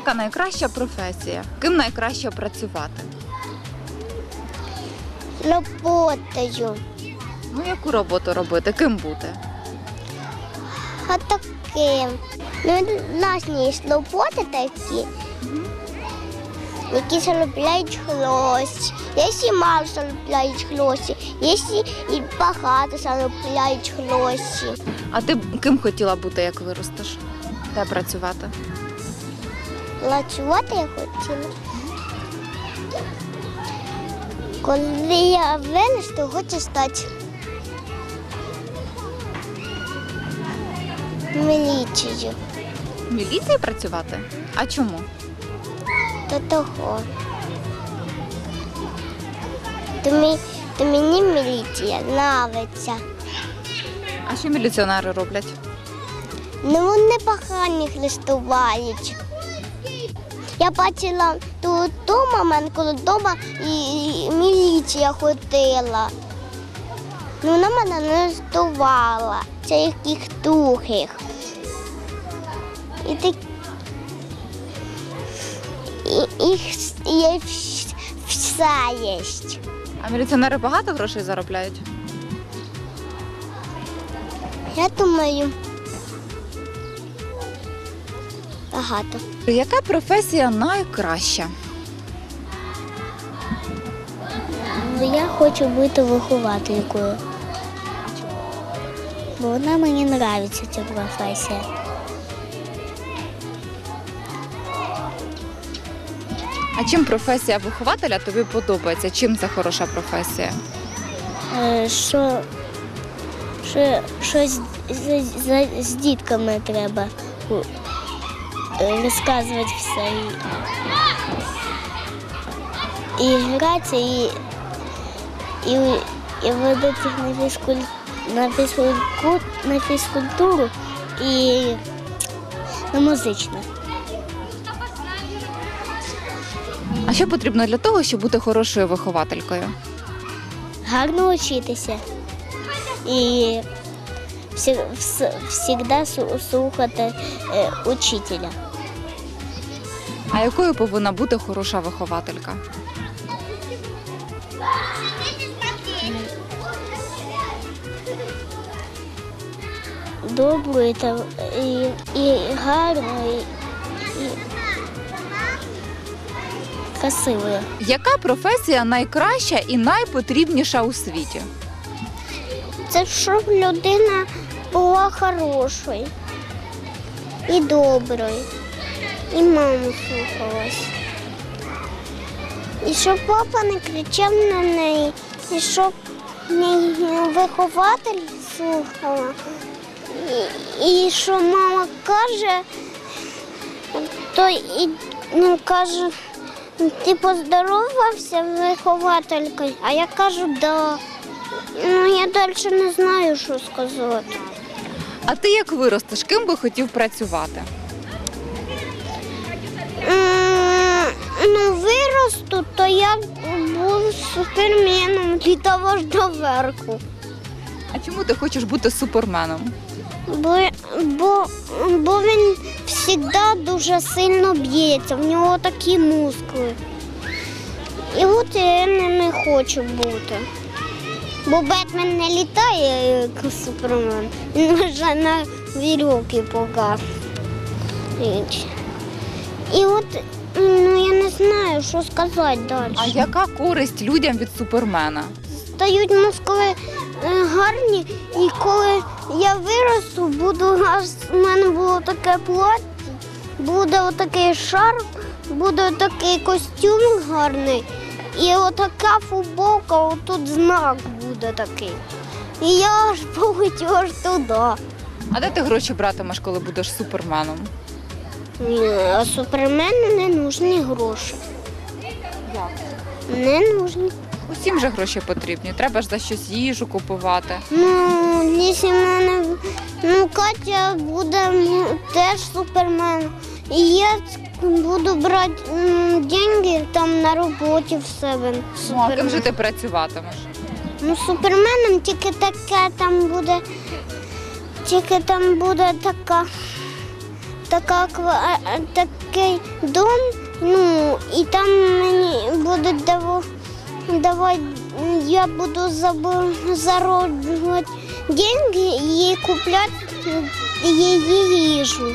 яка найкраща професія? Ким найкраще працювати? Роботою. Ну, яку роботу робити? Ким бути? А таким. Ну, власні є роботи такі, які заробляють гроші. Є і мало заробляють гроші, є і- і багато заробляють гроші. А ти б ким хотіла бути, як виростеш? Де працювати? Працювати я хотіла. Коли я виросту, хочу стати міліцією. В міліції працювати? А чому? До того. То, мі, то мені міліція нравиться. А що міліціонери роблять? Ну вони поганих листувають. Я бачила тут вдома, в мене коло вдома і, і міліція ходила. Ну вона мене не листувала. Це яких тухих. І так. І, їх є все є. А міліціонери багато грошей заробляють? Я думаю. Багато. Яка професія найкраща? Я хочу бути вихователькою. Бо вона мені подобається ця професія. А чим професія вихователя тобі подобається? Чим це хороша професія? Е, Що, що, що з, з, з, з дітками треба е, все. І гратися, і, і, і водити їх на, фізкуль, на, фізкульку, на фізкультуру і на музичне. А що потрібно для того, щоб бути хорошою вихователькою? гарно вчитися і завжди слухати е, учителя. А якою повинна бути хороша вихователька? Доброю та і, і гарною, і, і красивою. Яка професія найкраща і найпотрібніша у світі? Це щоб людина була хорошою і доброю, і маму слухалась. І щоб папа не кричав на неї, і щоб вихователь слухала. І, і що мама каже, то і ну, каже, ти поздоровався вихователькою, а я кажу, да. Ну, я далі не знаю, що сказати. А ти як виростеш, ким би хотів працювати? Я був суперменом, літав аж до верху. А чому ти хочеш бути суперменом? Бо, бо, бо він завжди дуже сильно б'ється, в нього такі мускули. І от я не хочу бути. Бо Бетмен не літає як супермен, він вже на вірьовки показ. І от ну, знаю, що сказати далі. А яка користь людям від супермена? стають мускули е, гарні, і коли я виросту, буду аж у мене було таке плаття, буде отакий шарф, буде отакий костюм гарний, і отака футболка, отут знак буде такий. І я аж полетю аж туди. А де ти гроші братимеш, коли будеш суперменом? А супермену не нужні гроші. Не нужні. Усім же гроші потрібні. Треба ж за щось їжу купувати. Ну, якщо мене ну, Катя буде теж супермен. І я буду брати м, деньги там на роботі в себе. Ну, а ким же ти працюватимеш? Ну, суперменом тільки таке там буде, тільки там буде така така, ква- такий дом, ну, і там мені будуть давати, давати я буду заб- зароблювати деньги і купляти її їжу.